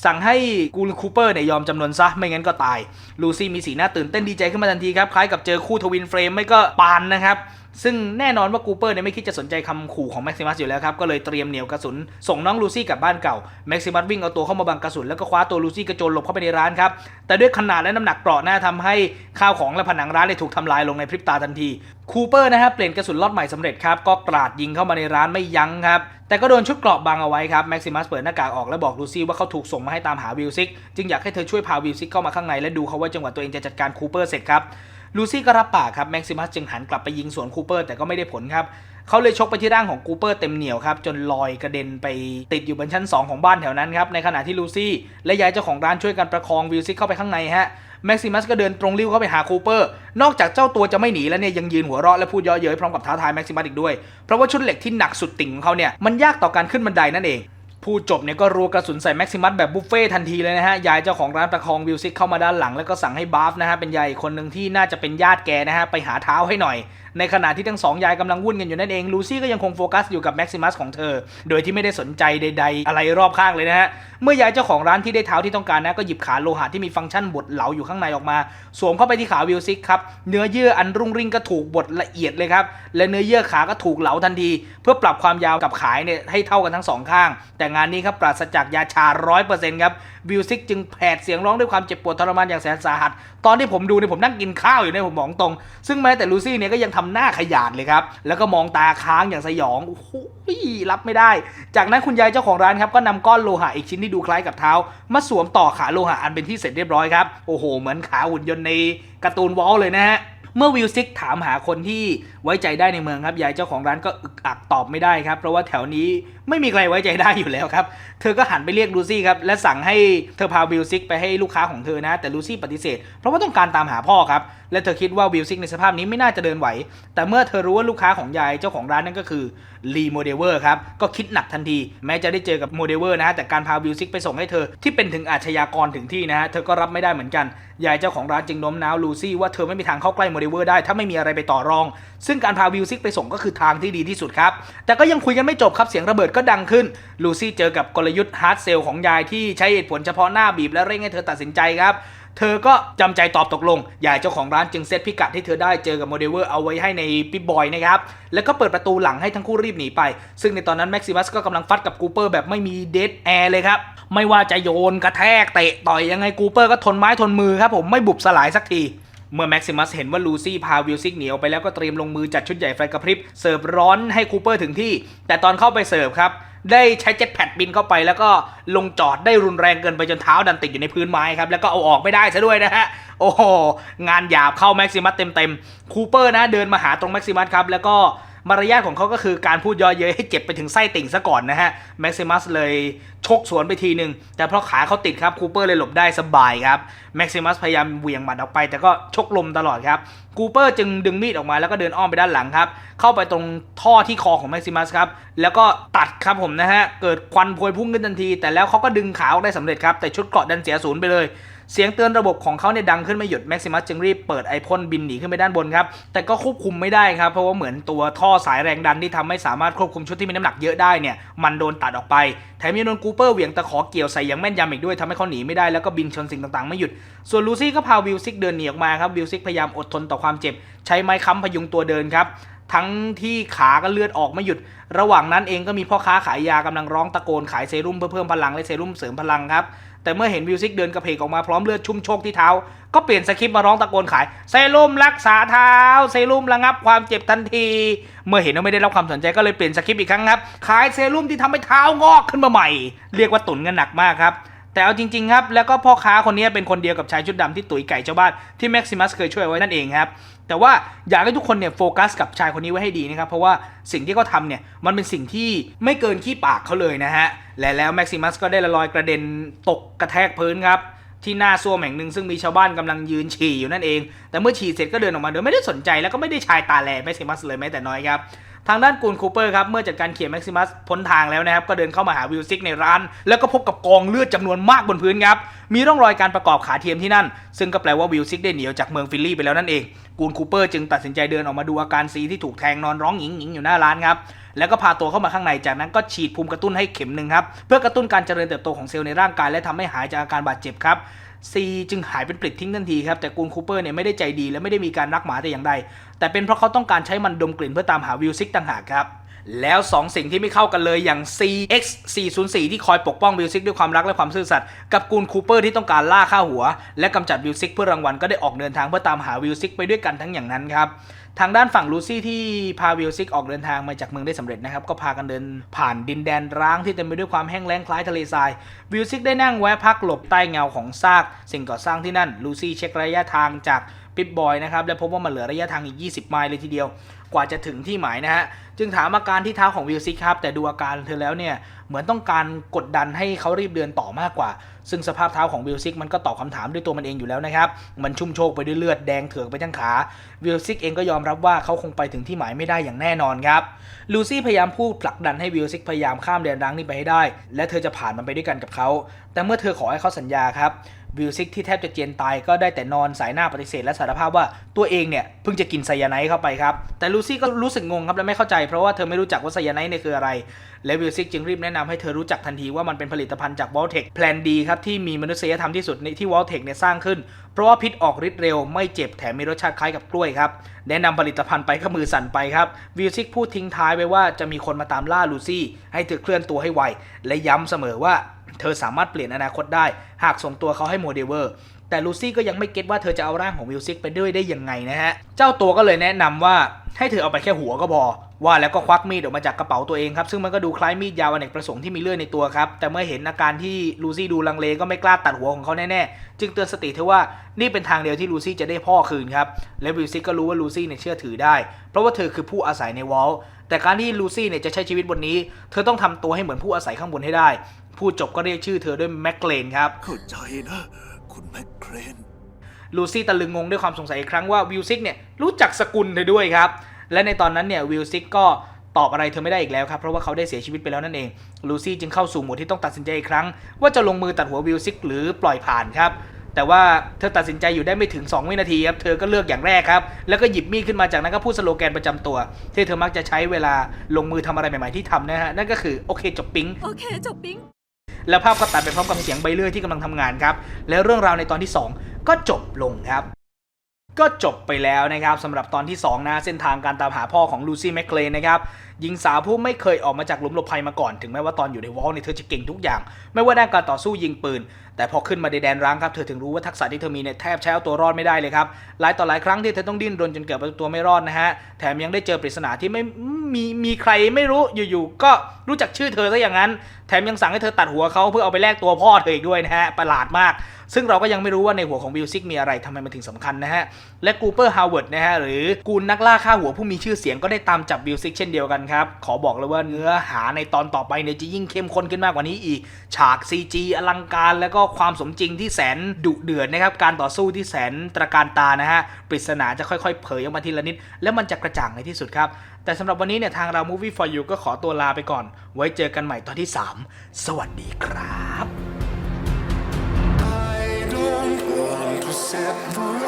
สั่งให้กูลคูเปอร์เนี่ยยอมจำนวนซะ ไม่งั้นก็ตาย ลูซี่มีสีหน้าตื่นเต้นดีใจขึ้นมาทันทีครับ คล้ายกับเจอคู่ทวินเฟรมไม่ก็ปานนะครับ ซึ่งแน่นอนว่ากูเปอร์เนี่ยไม่คิดจะสนใจคำขู่ของแม็กซิมัสอยู่แล้วครับ ก็เลยเตรียมเหนียวกระสุน ส่งน้องลูซี่กลับบ้านเก่าแม็กซิมัสวิ่งเอาตัวเข้ามาบังกระสุน แล้วก็คว้าตัวลูซี่กระโจนหลบเข้าไปในร้านครับ แต่ด้วยขนาดและน้ำหนักเกราะหน้าทำให้ข้าวของและผนังร้านเลยถูกทำลายลงในพริบตาทันทีคูเปอร์นะครับเปลี่ยนกระสุนล็อตใหม่สำเร็จครับก็กราดยิงเข้ามาในร้านไม่ยั้งครับแต่ก็โดนชุดเกราะบังเอาไว้ครับแม็กซิมัสเปิดหน้ากากออกแล้วบอกลูซี่ว่าเขาถูกส่งมาให้ตามหาวิลซิกจึงอยากให้เธอช่วยพาวิลซิกเข้ามาข้างในและดูเขาว่าจังหวะตัวเองจะจัดการคูเปอร์เสร็จครับ ลูซี่ก็รับปากครับแม็กซิมัสจึงหันกลับไปยิงสวนคูเปอร์แต่ก็ไม่ได้ผลครับเขาเลยชกไปที่ร่างของคูเปอร์เต็มเหนียวครับจนลอยกระเด็นไปติดอยู่บนชั้น 2 ของบ้านแถวนั้นครับในขณะที่ลูซี่และยายเจ้าของร้านช่วยกันประคองวิลซิกเข้าไปข้างในฮะแม็กซิมัสก็เดินตรงริ้วเข้าไปหาคูเปอร์ นอกจากเจ้าตัวจะไม่หนีแล้วเนี่ยยังยืนหัวเราะและพูดเย่อเย้ยพร้อมกับท้าทายแม็กซิมัสอีกด้วย เพราะว่าชุดเหล็กที่หนักสุดติ่งของเขาเนี่ยมันยากต่อการขึ้นบันไดนั่นเอง ผู้จบเนี่ยก็รัวกระสุนใส่แม็กซิมัสแบบบุฟเฟ่ทันทีเลยนะฮะ ยายเจ้าของร้านประคองวิลซิกเข้ามาด้านหลังแล้วก็สั่งให้บาฟนะฮะ เป็นยายอีกคนหนึ่งที่น่าจะเป็นญาติแกนะฮะ ไปหาเท้าให้หน่อยในขณะที่ทั้งสองยายกำลังวุ่นกันอยู่นั่นเองลูซี่ก็ยังคงโฟกัสอยู่กับแม็กซิมัสของเธอ โดยที่ไม่ได้สนใจใด ๆ อะไรรอบข้างเลยนะฮะ เมื่อยายเจ้าของร้านที่ได้เท้าที่ต้องการนะก็หยิบขาโลหะที่มีฟังก์ชันบดเหลาอยู่ข้างในออกมา สวมเข้าไปที่ขาวิลซิกครับ เนื้อเยื่ออันรุ่งริ่งก็ถูกบดละเอียดเลยครับ และเนื้อเยื่อขาก็ถูกเหลาทันที เพื่อปรับความยาวกับขายเนี่ยให้เท่ากันทั้งสองข้าง แต่งานนี้ครับปราศจากยาชาร้อยเปอร์เซ็นต์ครับวิลซิกจึงแผดเสียงร้องด้วยความเจ็บปวดทรมานอย่างแสนสาหัส ตอนที่ผมดูเนี่ยผมนั่งกินข้าวอยู่เนี่ยผมบอกตรง ซึ่งแม้แต่ลูซี่เนี่ยก็ยังททำหน้าขยาดเลยครับ แล้วก็มองตาค้างอย่างสยองโอ้โหรับไม่ได้ จากนั้นคุณยายเจ้าของร้านครับก็นำก้อนโลหะอีกชิ้นที่ดูคล้ายกับเท้า มาสวมต่อขาโลหะอันเป็นที่เสร็จเรียบร้อยครับ โอ้โห เหมือนขาหุ่นยนต์ใน การ์ตูนวอลเลยนะฮะเมื่อวิลซิกถามหาคนที่ไว้ใจได้ในเมืองครับยายเจ้าของร้านก็อึกอักตอบไม่ได้ครับ เพราะว่าแถวนี้ไม่มีใครไว้ใจได้อยู่แล้วครับ เธอก็หันไปเรียกลูซี่ครับ และสั่งให้เธอพาวิลซิกไปให้ลูกค้าของเธอนะ แต่ลูซี่ปฏิเสธ เพราะว่าต้องการตามหาพ่อครับ และเธอคิดว่าวิลซิกในสภาพนี้ไม่น่าจะเดินไหว แต่เมื่อเธอรู้ว่าลูกค้าของยายเจ้าของร้านนั่นก็คือ ลีโมเดเวอร์ครับ ก็คิดหนักทันที แม้จะได้เจอกับโมเดเวอร์นะฮะแต่การพาวิลซิกไปส่งให้เธอที่เป็นถึงอาชญากรถึงที่นะฮะเธอก็รับไม่ได้เหมือนกันยายเจ้าของร้านจึงโน้มน้าวลูซี่ว่าเธอไม่มีทางเข้าใกล้โมเดเวอร์ได้ถ้าไม่มีอะไรไปต่อรอง ซึ่งการพาวิลซิกไปส่งก็คือทางที่ดีที่สุดครับแต่ก็ยังคุยกันไม่จบครับเสียงระเบิดก็ดังขึ้นลูซี่เจอกับกลยุทธ์ฮาร์ดเซลของยายที่ใช้เหตุผลเฉพาะหน้าบีบและเร่งให้เธอตัดสินใจครับ เธอก็จำใจตอบตกลงยายเจ้าของร้านจึงเซตพิกัดที่เธอได้เจอกับโมเดเวอร์เอาไว้ให้ในปิ๊บบอยนะครับ แล้วก็เปิดประตูหลังให้ทั้งคู่รีบหนีไป ซึ่งในตอนนั้นแม็กซิมัสก็กำลังฟัดกับกูเปอร์แบบไม่มีเดดแอร์เลยครับ ไม่ว่าจะโยนกระแทกเตะต่อยยังไงกูเปอร์ก็ทนไม้ทนมือครับผมไม่บุบสลายสักทีเมื่อแม็กซิมัสเห็นว่าลูซี่พาวิลซิกหนีออกไปแล้วก็เตรียมลงมือจัดชุดใหญ่ไฟกระพริบเสิร์ฟร้อนให้คูเปอร์ถึงที่ แต่ตอนเข้าไปเสิร์ฟครับ ได้ใช้เจ็ตแพดบินเข้าไป แล้วก็ลงจอดได้รุนแรงเกินไปจนเท้าดันติดอยู่ในพื้นไม้ครับ แล้วก็เอาออกไม่ได้ซะด้วยนะฮะ โอ้โห งานหยาบเข้าแม็กซิมัสเต็มๆคูเปอร์นะเดินมาหาตรงแม็กซิมัสครับ แล้วก็ มารยาทของเขาก็คือการพูดย่อเย้ยให้เจ็บไปถึงไส้ติ่งซะก่อนนะฮะแม็กซิมัสเลยชกสวนไปทีหนึ่งแต่เพราะขาเขาติดครับคูเปอร์เลยหลบได้สบายครับแม็กซิมัสพยายามเหวี่ยงหมัดออกไป แต่ก็ชกลมตลอดครับคูเปอร์จึงดึงมีดออกมาแล้วก็เดินอ้อมไปด้านหลังครับเข้าไปตรงท่อที่คอของแม็กซิมัสครับแล้วก็ตัดครับผมนะฮะเกิดควันพวยพุ่งขึ้นทันที แต่แล้วเขาก็ดึงขาออกได้สำเร็จครับแต่ชุดเกราะดันเสียศูนย์ไปเลย เสียงเตือนระบบของเขาเนี่ยดังขึ้นไม่หยุดแม็กซิมัสจึงรีบเปิดไอพ่นบินหนีขึ้นไปด้านบนครับแต่ก็ควบคุมไม่ได้ครับเพราะว่าเหมือนตัวท่อสายแรงดันที่ทำให้สามารถควบคุมชุดที่มีน้ำหนักเยอะได้เนี่ยมันโดนตัดออกไปแถมยังโดนกูเปอร์เหวี่ยงตะขอเกี่ยวใส่อย่างแม่นยำอีกด้วยทำให้เขาหนีไม่ได้แล้วก็บินชนสิ่งต่างๆไม่หยุด ส่วนลูซี่ก็พาวิลซิกเดินหนีออกมาครับวิลซิกพยายามอดทนต่อความเจ็บ ใช้ไม้ค้ำพยุงตัวเดินครับทั้งที่ขาก็เลือดออกไม่หยุด ระหว่างนั้นเองก็มีพ่อค้าขายยากำลังร้องตะโกนขายเซรุ่มเพื่อเพิ่มพลังและเซรุ่มเสริมพลังครับ แต่เมื่อเห็นวิวซิกเดินกระเพกออกมาพร้อมเลือดชุ่มโชกที่เท้า ก็เปลี่ยนสคริปต์มาร้องตะโกนขาย เซรุ่มรักษาเท้า เซรุ่มระงับความเจ็บทันที เมื่อเห็นว่าไม่ได้รับความสนใจก็เลยเปลี่ยนสคริปต์อีกครั้งครับ ขายเซรุ่มที่ทำให้เท้างอกขึ้นมาใหม่ เรียกว่าตุนกันหนักมากครับ แต่เอาจริงๆครับแล้วก็พ่อค้าคนนี้เป็นคนเดียวกับชายชุดดำที่ตุ๋ยไก่ชาวบ้านที่แม็กซิมัสเคยช่วยไว้นั่นเองครับแต่ว่าอยากให้ทุกคนเนี่ยโฟกัสกับชายคนนี้ไว้ให้ดีนะครับเพราะว่าสิ่งที่เขาทำเนี่ยมันเป็นสิ่งที่ไม่เกินขี้ปากเขาเลยนะฮะและแล้วแม็กซิมัสก็ได้ละลอยกระเด็นตกกระแทกพื้นครับที่หน้าซ่วมแห่งหนึ่งซึ่งมีชาวบ้านกำลังยืนฉี่อยู่นั่นเอง แต่เมื่อฉี่เสร็จก็เดินออกมาโดยไม่ได้สนใจแล้วก็ไม่ได้ชายตาแลแม็กซิมัสเลยแม้แต่น้อยครับ ทางด้านกูนคูเปอร์ครับเมื่อจัดการเขี่ยแม็กซิมัสพ้นทางแล้วนะครับก็เดินเข้ามาหาวิลซิกในร้าน แล้วก็พบกับกองเลือดจำนวนมากบนพื้นครับมีร่องรอยการประกอบขาเทียมที่นั่น ซึ่งก็แปลว่าวิลซิกได้หนีออกจากเมืองฟิลลี่ไปแล้วนั่นเองกูนคูเปอร์จึงตัดสินใจเดินออกมาดูอาการซีที่ถูกแทงนอนร้องหญิงๆอยู่หน้าร้านครับแล้วก็พาตัวเข้ามาข้างในจากนั้นก็ฉีดภูมิกระตุ้นให้เข็มหนึ่งครับเพื่อกระตุ้นการเจริญเติบโตของเซลล์ในร่างกายและทำให้หายจากอาการบาดเจ็บครับ ซีจึงหายเป็นปลิดทิ้งทันทีครับ แต่กูนคูเปอร์เนี่ยไม่ได้ใจดีและไม่ได้มีการรักหมาแต่อย่างใด แต่เป็นเพราะเขาต้องการใช้มันดมกลิ่นเพื่อตามหาวิลซิกต่างหากครับ แล้ว 2 สิ่งที่ไม่เข้ากันเลยอย่าง CX 404ที่คอยปกป้องวิลซิกด้วยความรักและความซื่อสัตย์กับกูนคูเปอร์ที่ต้องการล่าฆ่าหัว และกำจัดวิลซิกเพื่อรางวัลก็ได้ออกเดินทางเพื่อตามหาวิลซิกไปด้วยกันทั้งอย่างนั้นครับทางด้านฝั่งลูซี่ที่พาวิลซิกออกเดินทางมาจากเมืองได้สำเร็จนะครับ ก็พากันเดินผ่านดินแดนร้างที่เต็มไปด้วยความแห้งแล้งคล้ายทะเลทราย วิลซิกได้นั่งแวะพักหลบใต้เงาของซาก สิ่งก่อสร้างที่นั่นลูซี่เช็คระยะทางจากปิปบอยนะครับและพบว่ามันเหลือระยะทางอีก 20 ไมล์เลยทีเดียว กว่าจะถึงที่หมายนะฮะ จึงถามอาการที่เท้าของวิลซิกครับ แต่ดูอาการเธอแล้วเนี่ย เหมือนต้องการกดดันให้เขารีบเดินต่อมากกว่า ซึ่งสภาพเท้าของวิลซิกมันก็ตอบคำถามด้วยตัวมันเองอยู่แล้วนะครับ มันชุ่มโชกไปด้วยเลือดแดงเถือกไปทั้งขา วิลซิกเองก็ยอมรับว่าเขาคงไปถึงที่หมายไม่ได้อย่างแน่นอนครับลูซี่พยายามพูดผลักดันให้วิลซิกพยายามข้ามแดนร้างนี้ไปให้ได้ และเธอจะผ่านมันไปด้วยกันกับเขา แต่เมื่อเธอขอให้เขาสัญญาครับ วิลซิกที่แทบจะเจียนตายก็ได้แต่นอนสายหน้าปฏิเสธและสารภาพว่าตัวเองเนี่ยเพิ่งจะกินไซยาไนด์เข้าไปครับ แต่ลูซี่ก็รู้สึกงงครับและไม่เข้าใจเพราะว่าเธอไม่รู้จักว่าไซยาไนด์เนี่ยคืออะไร และวิลซิกจึงรีบแนะนำให้เธอรู้จักทันทีว่ามันเป็นผลิตภัณฑ์จากวอลเทคแพลนดีครับที่มีมนุษยธรรมที่สุดในที่วอลเทคเนี่ยสร้างขึ้น เพราะว่าพิษออกฤทธิ์เร็วไม่เจ็บแถมมีรสชาติคล้ายกับกล้วยครับแนะนำผลิตภัณฑ์ไปก็มือสั่นไปครับวิลซิกพูดทิ้งท้ายไว้ว่าจะมีคนมาตามล่าลูซี่ให้เธอเคลื่อนตัวให้ไวและย้ำเสมอว่า เธอสามารถเปลี่ยนอนาคตได้ หากส่งตัวเขาให้โมเดลเวอร์แต่ลูซี่ก็ยังไม่เก็ตว่าเธอจะเอาร่างของวิลซิกไปด้วยได้ยังไงนะฮะ เจ้าตัวก็เลยแนะนำว่าให้เธอเอาไปแค่หัวก็พอ ว่าแล้วก็ควักมีดออกมาจากกระเป๋าตัวเองครับ ซึ่งมันก็ดูคล้ายมีดยาวอเนกประสงค์ที่มีเลื่อยในตัวครับ แต่เมื่อเห็นอาการที่ลูซี่ดูลังเลก็ไม่กล้าตัดหัวของเขาแน่ๆ จึงเตือนสติเธอว่านี่เป็นทางเดียวที่ลูซี่จะได้พ่อคืนครับ และวิลซิกก็รู้ว่าลูซี่เนี่ยเชื่อถือได้ เพราะว่าเธอคือผู้อาศัยในวอลแต่การที่ลูซี่เนี่ยจะใช้ชีวิตบนนี้ เธอต้องทำตัวให้เหมือนผู้อาศัยข้างบนให้ได้ พูดจบก็เรียกชื่อเธอด้วยแมคเลนครับเข้าใจนะ คุณแมคเครนลูซี่ตะลึงงงด้วยความสงสัยอีกครั้งว่าวิลซิกเนี่ยรู้จักสกุลเธอด้วยครับ และในตอนนั้นเนี่ยวิลซิกก็ตอบอะไรเธอไม่ได้อีกแล้วครับ เพราะว่าเขาได้เสียชีวิตไปแล้วนั่นเองลูซี่จึงเข้าสู่โหมดที่ต้องตัดสินใจอีกครั้ง ว่าจะลงมือตัดหัววิลซิกหรือปล่อยผ่านครับ แต่ว่าเธอตัดสินใจอยู่ได้ไม่ถึง 2 วินาทีครับเธอก็เลือกอย่างแรกครับ แล้วก็หยิบมีดขึ้นมาจากนั้นก็พูดสโลแกนประจำตัว ที่เธอมักจะใช้เวลาลงมือทำอะไรใหม่ๆที่ทำนะฮะนั่นก็คือโอเคจบปิ๊งโอเคจบปิ๊ง แล้วภาพก็ตัดไปพร้อมกับเสียงใบเลื่อยที่กำลังทำงานครับ แล้วเรื่องราวในตอนที่ 2 ก็จบลงครับ ก็จบไปแล้วนะครับสำหรับตอนที่ 2 นะ เส้นทางการตามหาพ่อของลูซี่แมคเคลนนะครับหญิงสาวผู้ไม่เคยออกมาจากหลุมหลบภัยมาก่อนถึงแม้ว่าตอนอยู่ในวอลเนี่ยเธอจะเก่งทุกอย่าง ไม่ว่าด้านการต่อสู้ยิงปืน แต่พอขึ้นมาในแดนร้างครับเธอถึงรู้ว่าทักษะที่เธอมีเนี่ยแทบใช้เอาตัวรอดไม่ได้เลยครับหลายต่อหลายครั้งที่เธอต้องดิ้นรนจนเกือบเอาตัวไม่รอดนะฮะแถมยังได้เจอปริศนาที่ไม่มีมีใครไม่รู้อยู่ๆก็รู้จักชื่อเธอซะอย่างนั้น แถมยังสั่งให้เธอตัดหัวเขาเพื่อเอาไปแลกตัวพ่อเธออีกด้วยนะฮะประหลาดมาก ซึ่งเราก็ยังไม่รู้ว่าในหัวของวิลซิกมีอะไรทำไมมันถึงสำคัญนะฮะ และกูเปอร์ฮาวเวิร์ดนะฮะหรือกูนักล่าฆ่าหัวผู้มีชื่อเสียงก็ได้ตามจับวิลซิกเช่นเดียวกันครับ ขอบอกเลยว่าเนื้อหาในตอนต่อไปเนี่ยจะยิ่งเข้มข้นขึ้นมากกว่านี้อีก ฉาก CG อลังการแล้วก็ความสมจริงที่แสนดุเดือดนะครับการต่อสู้ที่แสนตระการตานะฮะปริศนาจะค่อยๆ เผยออกมาทีละนิด แล้วมันจะกระจ่างในที่สุดครับแต่สำหรับวันนี้เนี่ยทางเรา Movie for You ก็ขอตัวลาไปก่อน ไว้เจอกันใหม่ตอนที่ 3 สวัสดีครับ I don't want for